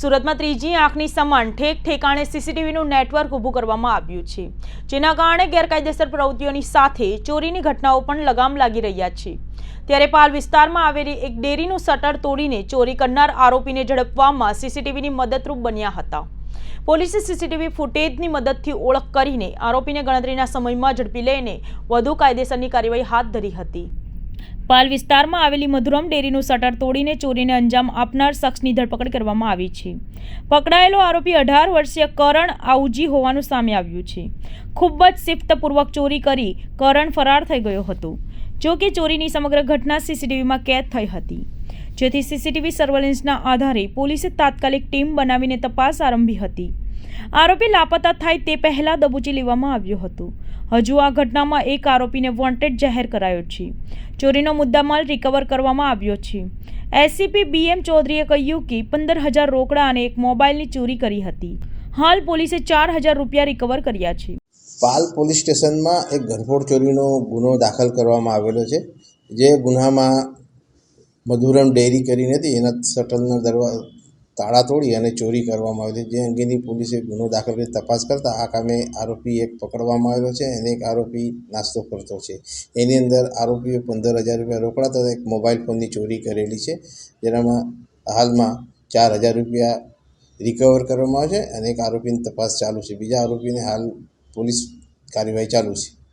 સુરતમાં ત્રીજી આંખની સમાન ઠેક ઠેકાણે સીસીટીવીનું નેટવર્ક ઊભું કરવામાં આવ્યું છે. જેના કારણે ગેરકાયદેસર પ્રવૃત્તિઓની સાથે ચોરીની ઘટનાઓ પણ લગામ લાગી રહ્યા છે. ત્યારે પાલ વિસ્તારમાં આવેલી એક ડેરીનું શટર તોડીને ચોરી કરનાર આરોપીને ઝડપવામાં સીસીટીવીની મદદરૂપ બન્યા હતા. પોલીસે સીસીટીવી ફૂટેજની મદદથી ઓળખ કરીને આરોપીને ગણતરીના સમયમાં ઝડપી લઈને વધુ કાયદેસરની કાર્યવાહી હાથ ધરી હતી. પાલ વિસ્તારમાં આવેલી મધુરમ ડેરીનું શટર તોડીને ચોરીને અંજામ આપનાર શખ્સની ધરપકડ કરવામાં આવી છે. પકડાયેલો આરોપી અઢાર વર્ષીય કરણ આઉજી હોવાનું સામે આવ્યું છે. ખૂબ જ શિફ્તપૂર્વક ચોરી કરી કરણ ફરાર થઈ ગયો હતો, જો કે ચોરીની સમગ્ર ઘટના સીસીટીવીમાં કેદ થઈ હતી. જેથી સીસીટીવી સર્વેલન્સના આધારે પોલીસે તાત્કાલિક ટીમ બનાવીને તપાસ આરંભી હતી. આરોપી લાપતા થાય તે પહેલા દબોચી લેવામાં આવ્યો હતો. હજુ આ ઘટનામાં એક આરોપીને વોન્ટેડ જાહેર કરાયો છે. ચોરીનો મુદ્દામાલ રિકવર કરવામાં આવ્યો છે. એસીપી બીએમ ચૌધરીએ કહ્યું કે પંદર હજાર રોકડા અને એક મોબાઈલની ચોરી કરી હતી. હાલ પોલીસે ચાર હજાર રૂપિયા રિકવર કર્યા છે. પાલ પોલીસ સ્ટેશનમાં એક ઘરફોડ ચોરીનો ગુનો દાખલ કરવામાં આવેલો છે, જે ગુનામાં મધુરમ ડેરી કરીને હતી, એના શટલના દરવા તાળા તોડી અને ચોરી કરવામાં આવી હતી. જે અંગેની પોલીસે ગુનો દાખલ કરી તપાસ કરતાં આ કામે આરોપી એક પકડવામાં આવ્યો છે અને એક આરોપી નાસ્તો કરતો છે. એની અંદર આરોપીએ પંદર હજાર રૂપિયા રોકડા તથા એક મોબાઈલ ફોનની ચોરી કરેલી છે, જેનામાં હાલમાં ચાર હજાર રૂપિયા રિકવર કરવામાં આવે છે અને એક આરોપીની તપાસ ચાલુ છે. બીજા આરોપીને હાલ પોલીસ કાર્યવાહી ચાલુ છે.